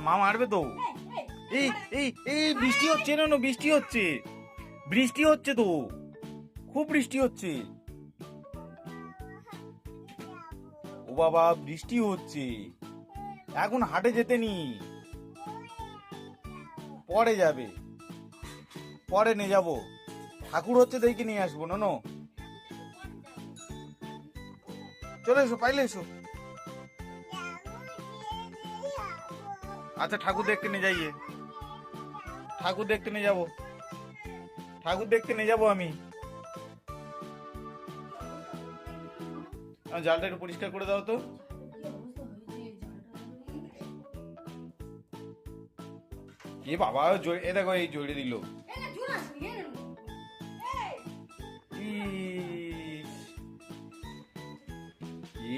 মা মারবে তো? এই এই এই, বৃষ্টি হচ্ছে না বৃষ্টি হচ্ছে। বৃষ্টি হচ্ছে তো। খুব বৃষ্টি হচ্ছে। ও বাবা, বৃষ্টি হচ্ছে। এখন হাটে যেতে নি পরে যাবে। পরে নিয়ে যাব। ঠাকুর হচ্ছে দেখে নিয়ে আসব না চলে এসো, পাইলে এসো। আচ্ছা ঠাকুর দেখতে নিয়ে যাইয়ে। ঠাকুর দেখতে নিয়ে যাব। ঠাকুর দেখতে নিয়ে যাব আমি। জালটা একটু পরিষ্কার করে দাও তো। এ বাবা এ দেখো এই জড়িয়ে দিল।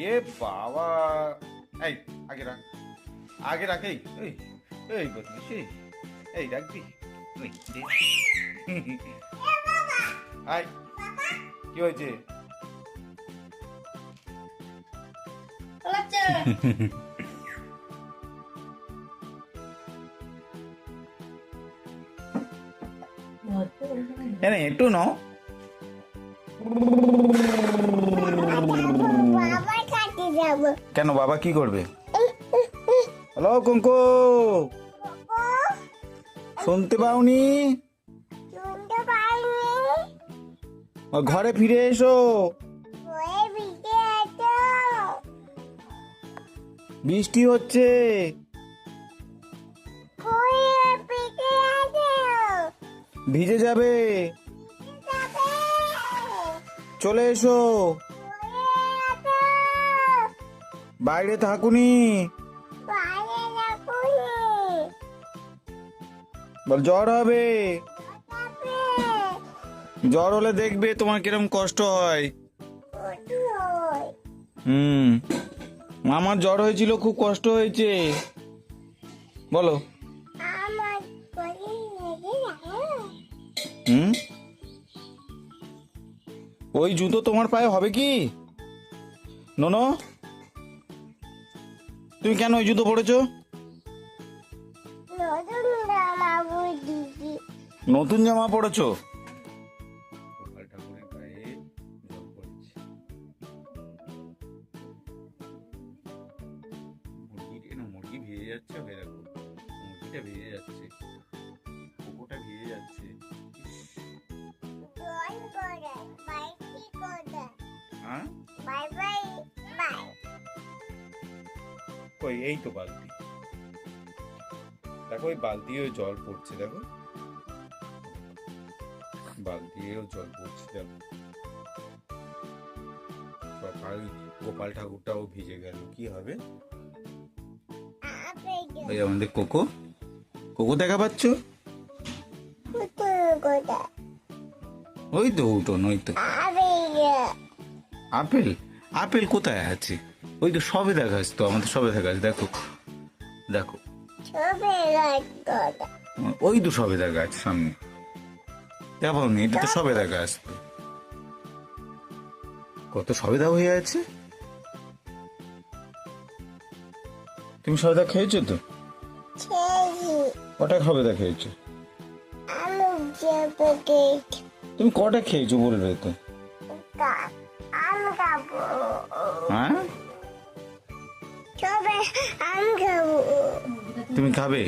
এ বাবা। এই আগে রাখ। আগে রাখ এই এই এই এই এই রাখবি দে। কি হয়েছে? কাটে যাব কেন বাবা কি করবে? হ্যালো, কঙ্কু। শুনতে পাওনি? ঘরে ফিরে এসো। বৃষ্টি হচ্ছে। ভিজে যাবে। চলে এসো। বাইরে থাকুনি। বল, জ্বর হবে। জ্বর হলে দেখবে তোমার কিরম কষ্ট হয়। হুম। আমার জ্বর হয়েছিল, খুব কষ্ট হয়েছে। বলো। হুম? ওই জুতো তোমার পায়ে হবে কি? নোনো, তুমি কেন ওই জুতো পড়েছো নতুন জামা পড়েছো যাচ্ছে যাচ্ছে। যাচ্ছে। হ্যাঁ? Bye bye bye. কই এই তো বালতি। দেখো ওই বালতিও জল পড়ছে দেখো। বালতিও জল পড়ছে দেখো। সকাল গোপাল ঠাকুরটাও ভিজে গেল কি হবে? ওই আমাদের কোকো। কোকো দেখা পাচ্ছ? ওই তো উঠোন ওই তো। আপেল? আপেল কোথায় আছে? ওই তো সবে দেখা যাচ্ছে তো আমাদের সবে দেখা যাচ্ছে দেখো। দেখো। ওই তো সবেদা গাছ সামনে। দেখো নি এটা তো সবেদা গাছ তো কত সবেদা হয়ে আছে? তুমি সবেদা খেয়েছো তো? কটা সবেদা খেয়েছো তুমি কটা খেয়েছো বলবে তো? খাব। হ্যাঁ? ছবে আম খাব। তুমি খাবে?